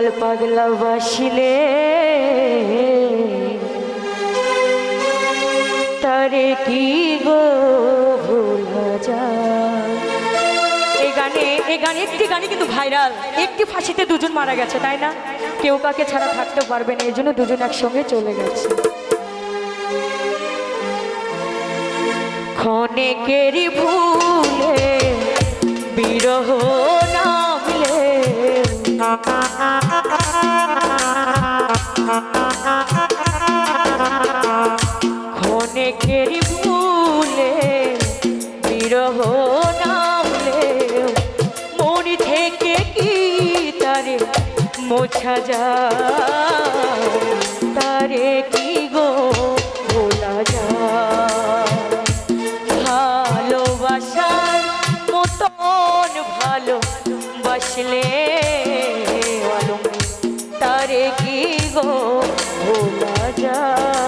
লাল পাগলা বাসিলে। তারে কি গো ভোলা এই গানে এই গানে একটি গানে কিন্তু ভাইরাল। একটি ফাঁসিতে দুজন মারা গেছে, তাই না? কেউ কাকে ছাড়া থাকতে পারবে না এই জন্য দুজন একসঙ্গে চলে গেছে। ক্ষণেকেরই ভুলে বিরহ ক্ষণেকেরই ভুলে বিরহ মনি মোছা যা তারে কি গো ভোলা যায়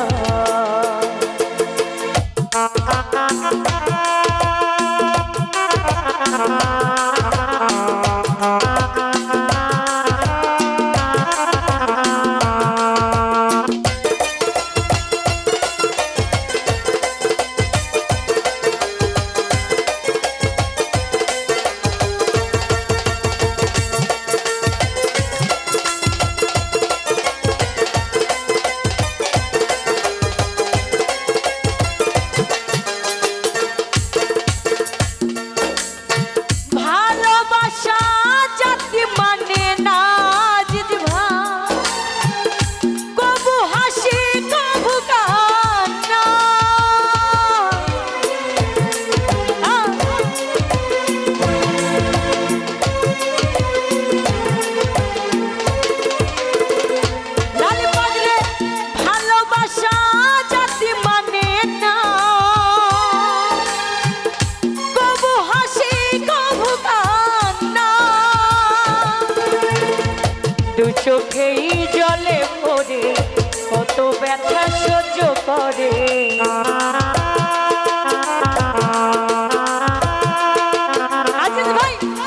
করে।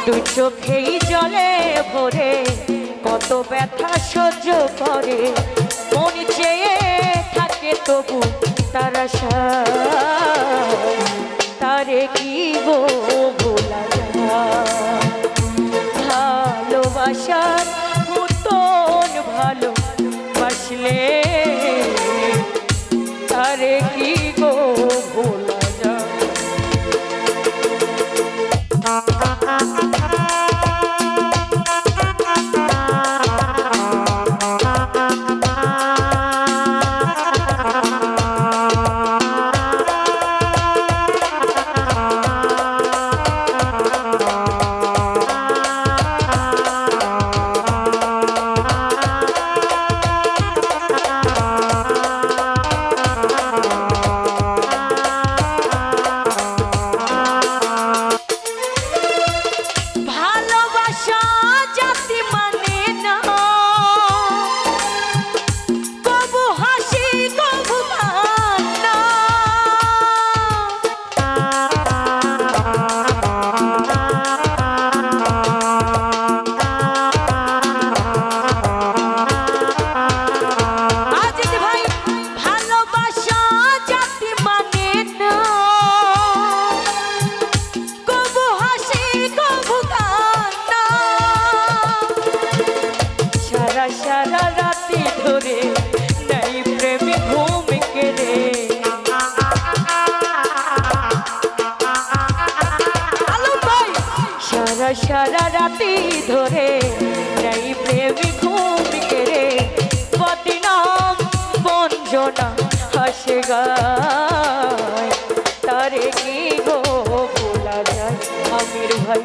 দু চোখেই জলে ভরে, কত ব্যথা সহ্য করে। মন চেয়ে থাকে তবু তারা তারে কি গো ভোলা যায়? ভালোবাসার মতন ভালো বাসলে সারা সারা রাতি ধরে নাই প্রেমে ঘুম কেড়ে বদিনাম, বঞ্জনা, হাসে গায়। তারে কি গো ভোলা যায়? আমির ভাই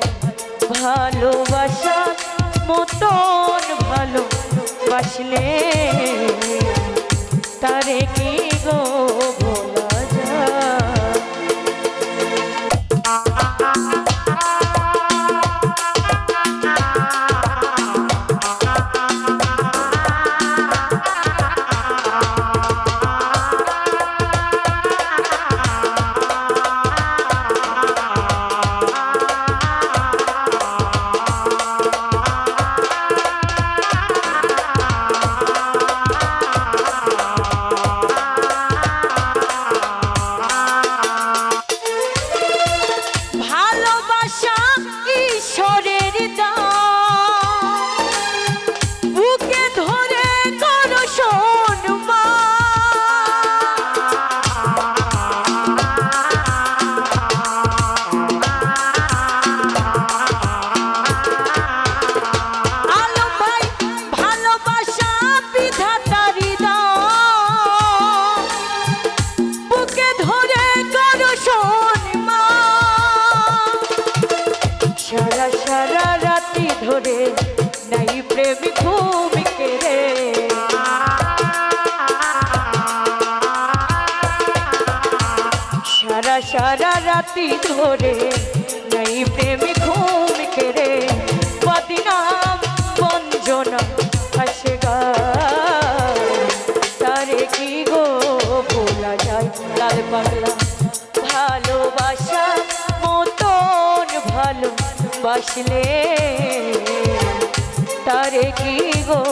ভালোবাসা মতন ভালো বাসলে রাতি ধরে, নাই প্রেমী ঘুম কেড়ে। বদিনাম বঞ্জনা হাসে তারে কি গো ভোলা যায় লাল পাগলা? ভালোবাসা মতন ভালোবাসলে। তারে কি গো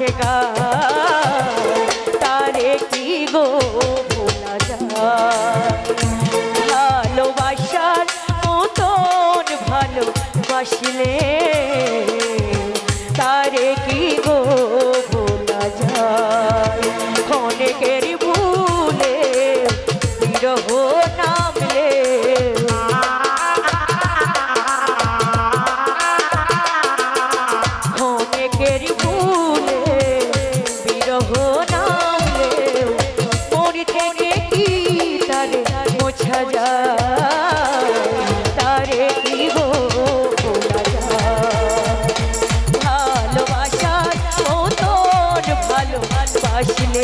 সে তারে কি গো ভোলা ভালোবাসার মতন ভালোবাসলে তারে কি গো